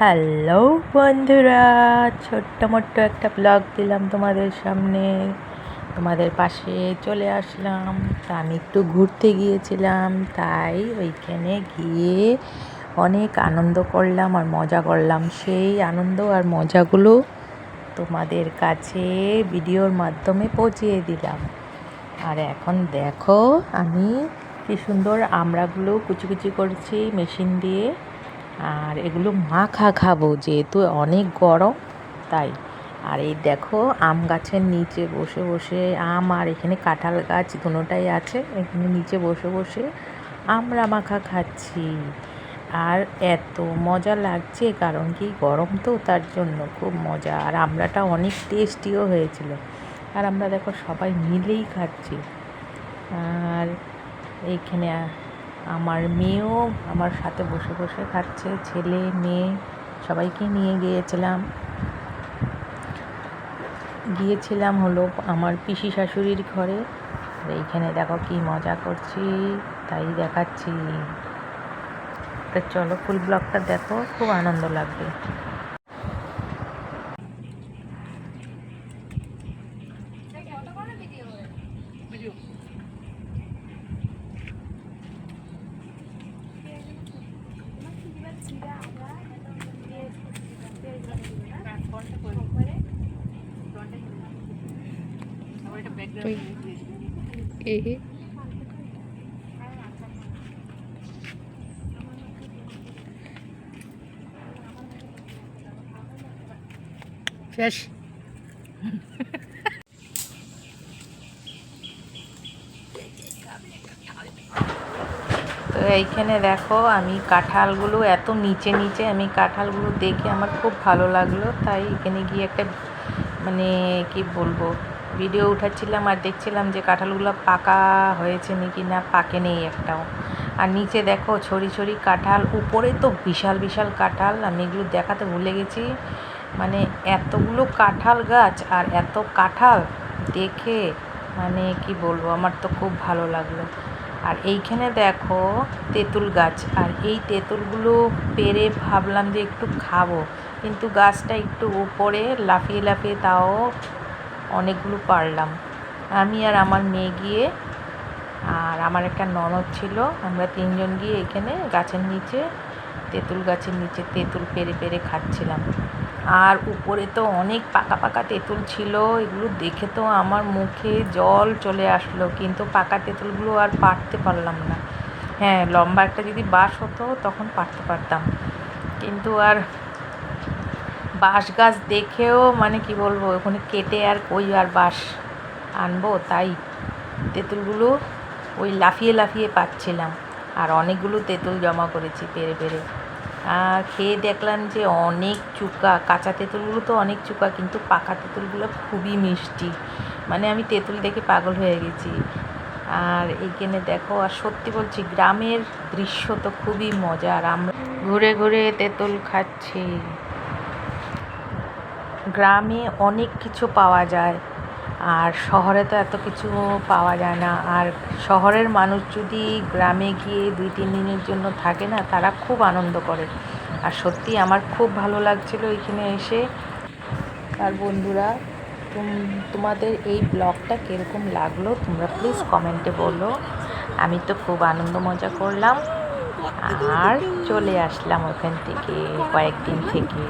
Hello বন্ধুরা, ছোট্ট মোট্ট একটা ব্লগ দিলাম তোমাদের সামনে। তোমাদের পাশে চলে আসলাম। তা আমি একটু ঘুরতে গিয়েছিলাম, তাই ওইখানে গিয়ে অনেক আনন্দ করলাম আর মজা করলাম। সেই আনন্দ আর মজাগুলো তোমাদের কাছে ভিডিওর মাধ্যমে পৌঁছিয়ে দিলাম। আর এখন দেখো আমি কি সুন্দর আমড়াগুলো কুচি কুচি করছি মেশিন দিয়ে। আর এগুলো মাখা খাব, যেহেতু অনেক গরম, তাই। আর এই দেখো, আম গাছের নিচে বসে বসে আম আর এখানে কাঁঠাল গাছ দুটোটাই আছে, এখানে নিচে বসে বসে আমরা মাখা খাচ্ছি। আর এত মজা লাগছে, কারণ কি গরম তো তার জন্য খুব মজা। আর আমরাটা অনেক টেস্টিও হয়েছিল। আর আমরা দেখো সবাই মিলেই খাচ্ছি। আর এইখানে আমার মেয়েও আমার সাথে বসে বসে খাচ্ছে, ছেলে, মেয়ে, সবাইকে নিয়ে গিয়েছিলাম। গিয়েছিলাম হলো আমার পিসি শাশুড়ির ঘরে। এইখানে দেখো কি মজা করছি, তাই দেখাচ্ছি। তা চলো, ফুল ব্লগটা দেখো, খুব আনন্দ লাগবে। শেষ তো এইখানে দেখো, আমি কাঁঠালগুলো এত নিচে নিচে আমি কাঁঠালগুলো দেখে আমার খুব ভালো লাগল। তাই এখানে গিয়ে একটা মানে কি বলব ভিডিও উঠাচ্ছিলাম আর দেখছিলাম যে কাঁঠালগুলো পাকা হয়েছে নাকি না, পাকে নেই একটাও। আর নিচে দেখো ছড়ি ছড়ি কাঁঠাল, উপরে তো বিশাল বিশাল কাঁঠাল। আমি এগুলো দেখাতে ভুলে গেছি। মানে এতগুলো কাঁঠাল গাছ আর এত কাঁঠাল দেখে মানে কি বলব, আমার তো খুব ভালো লাগল। আর এইখানে দেখো তেঁতুল গাছ, আর এই তেঁতুলগুলো পেরে ভাবলাম যে একটু খাব। কিন্তু গাছটা একটু উপরে লাফিয়ে লাফিয়ে তাও অনেকগুলো পারলাম। আমি আর আমার মেয়ে গিয়ে আর আমার একটা ননদ ছিল, আমরা তিনজন গিয়ে এখানে গাছের নিচে, তেঁতুল গাছের নিচে তেঁতুল পেরে পেরে খাচ্ছিলাম। আর উপরে তো অনেক পাকা পাকা তেঁতুল ছিল, এগুলো দেখে তো আমার মুখে জল চলে আসলো, কিন্তু পাকা তেঁতুলগুলো আর পারতে পারলাম না। হ্যাঁ লম্বা একটা যদি বাস হতো তখন পারতে পারতাম। কিন্তু আর বাঁশ গাছ দেখেও মানে কি বলব, ওখানে কেটে আর কই আর বাঁশ আনব, তাই তেঁতুলগুলো ওই লাফিয়ে লাফিয়ে পাচ্ছিলাম। আর অনেকগুলো তেঁতুল জমা করেছি পেরে পেরে। আর খেয়ে দেখলাম যে অনেক চুকা, কাঁচা তেঁতুলগুলো তো অনেক চুকা, কিন্তু পাকা তেঁতুলগুলো খুবই মিষ্টি। মানে আমি তেঁতুল দেখে পাগল হয়ে গেছি। আর এইখানে দেখো, আর সত্যি বলছি, গ্রামের দৃশ্য তো খুবই মজার। আমরা ঘুরে ঘুরে তেঁতুল খাচ্ছি। গ্রামে অনেক কিছু পাওয়া যায়। আর শহরে তো এত কিছু পাওয়া যায় না। আর শহরের মানুষ যদি গ্রামে গিয়ে দুই, তিন দিনের জন্য থাকে না, তারা খুব আনন্দ করে। আর সত্যি আমার খুব ভালো লাগছিল এখানে এসে। আর বন্ধুরা তোমাদের এই ব্লগটা কীরকম লাগল তোমরা প্লিজ কমেন্টে বলো। আমি তো খুব আনন্দ মজা করলাম। আর চলে আসলাম ওখান থেকে কয়েকদিন থেকে।